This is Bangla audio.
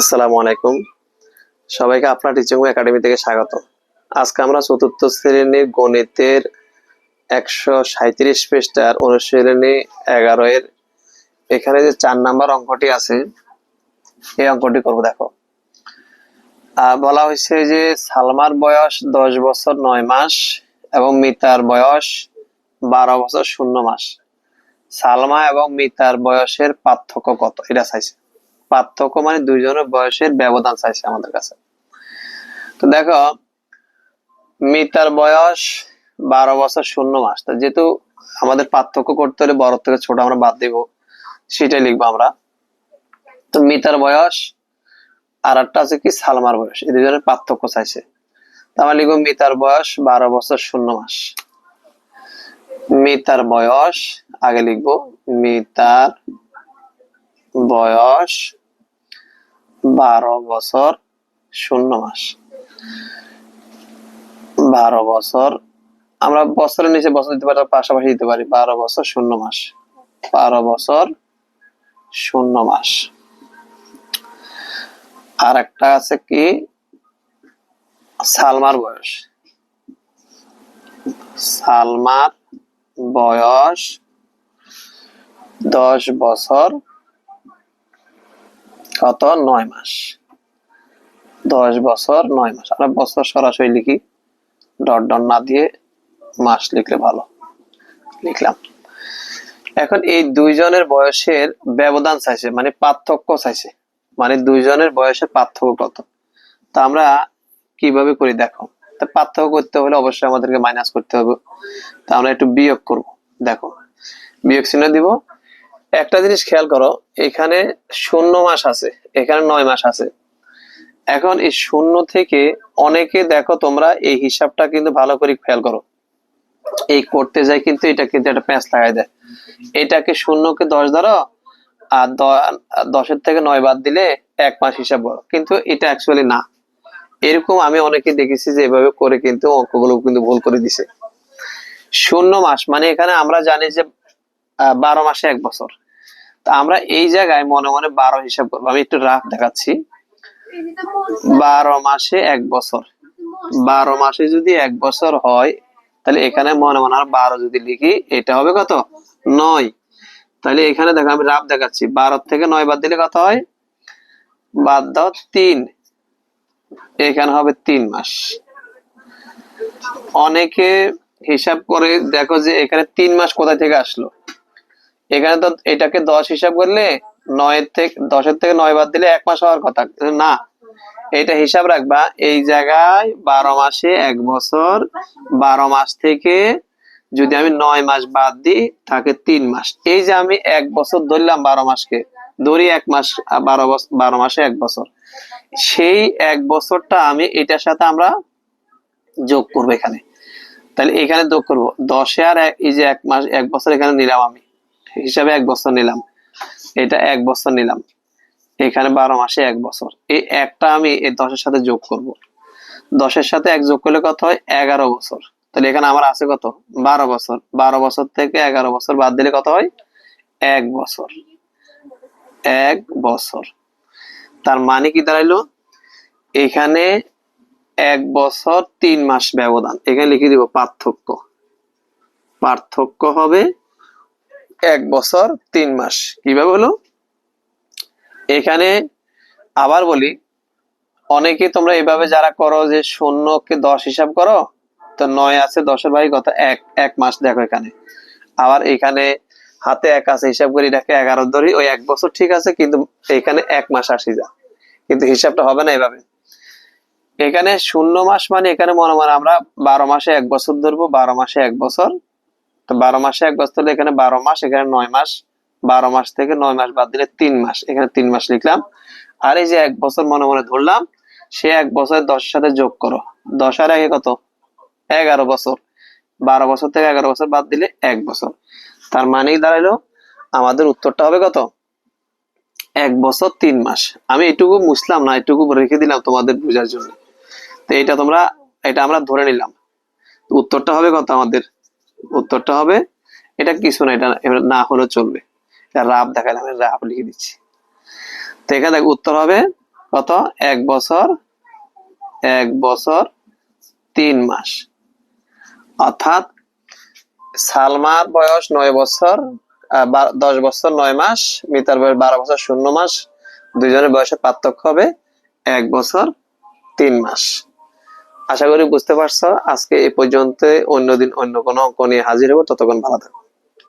আসসালামু আলাইকুম। সবাইকে আপনার টিচিং একাডেমি থেকে স্বাগত। আজকে আমরা চতুর্থ শ্রেণির গণিতের একশো সাঁত্রিশ পৃষ্ঠার অনুশীলনী এগারো এর এখানে যে চার নাম্বার অঙ্কটি আছে, এই অঙ্কটি করব, দেখো। বলা হয়েছে যে সালমার বয়স দশ বছর নয় মাস এবং মিতার বয়স বারো বছর শূন্য মাস। সালমা এবং মিতার বয়সের পার্থক্য কত? এটা চাইছে। পার্থক্য মানে দুইজনের বয়সের ব্যবধান চাইছে আমাদের কাছে। তো দেখো, মিতার বয়স বারো বছর শূন্য মাস। যেহেতু আমাদের পার্থক্য করতে হলে বড় থেকে ছোট আমরা বাদ দিব, সেটাই লিখব আমরা। তো মিতার বয়স আর একটা আছে কি, সালমার বয়স। এই দুজনের পার্থক্য চাইছে। তো আমরা লিখব মিতার বয়স বারো বছর শূন্য মাস। মিতার বয়স, আগে লিখব, মিতার বয়স বারো বছর শূন্য মাস। বারো বছর, আমরা বছরের নিচে বছর দিতে পারি পাশাপাশি দিতে পারি, বারো বছর শূন্য মাস। বারো বছর শূন্য মাস। আর একটা আছে কি? সালমার বয়স। সালমার বয়স দশ বছর কত? নয় মাস। দশ বছর, নয় মাস। আমরা বছর সরাসরি লিখি। ডট ডট না দিয়ে মাস লিখলে ভালো। লিখলাম। এখন এই দুইজনের বয়সের ব্যবধান চাইছে মানে পার্থক্য চাইছে। মানে দুইজনের বয়সের পার্থক্য কত? তা আমরা কীভাবে করি দেখো। তা পার্থক্য করতে হলে অবশ্যই আমাদেরকে মাইনাস করতে হবে। তা আমরা একটু বিয়োগ করব। দেখো। বিয়োগ চিহ্ন দিব। একটা জিনিস খেয়াল করো, এখানে শূন্য মাস আছে, এখানে নয় মাস আছে। এখন এই শূন্য থেকে অনেকে দেখো তোমরা এই হিসাবটা কিন্তু ভালো করে খেয়াল করো। এই করতে যায় কিন্তু এটা কিন্তু একটা প্যাঁচ লাগাই দেয়। এটাকে শূন্যকে দশ ধরো, আর দশের থেকে নয় বাদ দিলে এক মাস হিসাব করো। কিন্তু এটা অ্যাকচুয়ালি না। এরকম আমি অনেকে দেখেছি যে এভাবে করে কিন্তু অঙ্কগুলো কিন্তু ভুল করে দিছে। শূন্য মাস মানে এখানে আমরা জানি যে বারো মাসে এক বছর। তা আমরা এই জায়গায় মনে মনে বারো হিসাব করব। আমি একটু রাফ দেখাচ্ছি। বারো মাসে এক বছর। বারো মাসে যদি এক বছর হয়, তাহলে এখানে মনে মনে আমরা বারো যদি লিখি, এটা হবে কত? নয়। তাহলে এখানে দেখো আমি রাফ দেখাচ্ছি। বারো থেকে নয় বাদ দিলে কত হয়? বাদ দাও তিন। এখানে হবে তিন মাস। অনেকে হিসাব করে দেখো যে এখানে তিন মাস কোথায় থেকে আসলো? এখানে তো এটাকে দশ হিসাব করলে নয়ের থেকে, দশের থেকে নয় বাদ দিলে এক মাস হওয়ার কথা। না, এটা হিসাব রাখবা, এই জায়গায় বারো মাসে এক বছর, বারো মাস থেকে যদি আমি নয় মাস বাদ দিই থাকে তিন মাস। এই যে আমি এক বছর ধরলাম বারো মাসকে, ধরি এক মাস বারো বছর বারো মাসে এক বছর। সেই এক বছরটা আমি এটার সাথে আমরা যোগ করব এখানে। তাহলে এখানে যোগ করব। দশে আর এই যে এক মাস, এক বছর এখানে নিলাম আমি। হিসাবে এক বছর নিলাম। এটা এক বছর নিলাম। এখানে বারো মাসে এক বছর। এই একটা আমি এই দশের সাথে যোগ করব। দশের সাথে এক যোগ করলে কত হয়? এগারো বছর। তাহলে এখানে আমার আছে কত? বারো বছর। বারো বছর থেকে এগারো বছর বাদ দিলে কত হয়? এক বছর। এক বছর। তার মানে কি দাঁড়াইলো? এখানে এক বছর তিন মাস ব্যবধান। এখানে লিখে দিব পার্থক্য। পার্থক্য হবে এক বছর তিন মাস। কীভাবে হলো? এখানে আবার বলি, অনেকে তোমরা এভাবে যারা করো যে শূন্যকে দশ হিসাব করো, তো নয় আছে, দশের ভাই কত এক এক মাস দেখো এখানে। আবার এখানে হাতে এক আছে, হিসাব করি এটাকে এগারো ধরি, ওই এক বছর ঠিক আছে, কিন্তু এখানে এক মাস আসি যা। কিন্তু হিসাবটা হবে না এভাবে। এখানে শূন্য মাস মানে এখানে মনে মনে আমরা বারো মাসে এক বছর ধরবো, বারো মাসে এক বছর তো বারো মাসে এক বছর হলে এখানে বারো মাস, এখানে নয় মাস। বারো মাস থেকে নয় মাস বাদ দিলে তিন মাস, এখানে তিন মাস লিখলাম। আর এই যে এক বছর মনে মনে ধরলাম, সে এক বছর দশের সাথে যোগ করো। দশ আর একে কত? এগারো বছর। বারো বছর থেকে এগারো বছর বাদ দিলে এক বছর। তার মানেই দাঁড়াইলো, আমাদের উত্তরটা হবে কত? এক বছর তিন মাস। আমি এটুকু মুছলাম না, এটুকু রেখে দিলাম তোমাদের বোঝার জন্য। তো এটা তোমরা, এটা আমরা ধরে নিলাম। উত্তরটা হবে কত আমাদের? উত্তরটা হবে, এটা কিছু না, এটা না হলেও চলবে। এটা রাফ দেখালাম, আমি রাফ লিখে দিচ্ছি। তো এখানে উত্তর হবে কত? এক বছর এক বছর, তিন মাস। অর্থাৎ সালমার বয়স নয় বছর দশ বছর, নয় মাস, মিতার বয়স বারো বছর, শূন্য মাস, দুজনের বয়সের পার্থক্য হবে এক বছর, তিন মাস। আশা করি বুঝতে পারছ। আজকে এ পর্যন্ত অন্যদিন অন্য কোনো অঙ্ক নিয়ে হাজির হব। ততক্ষণ ভালো থাকো।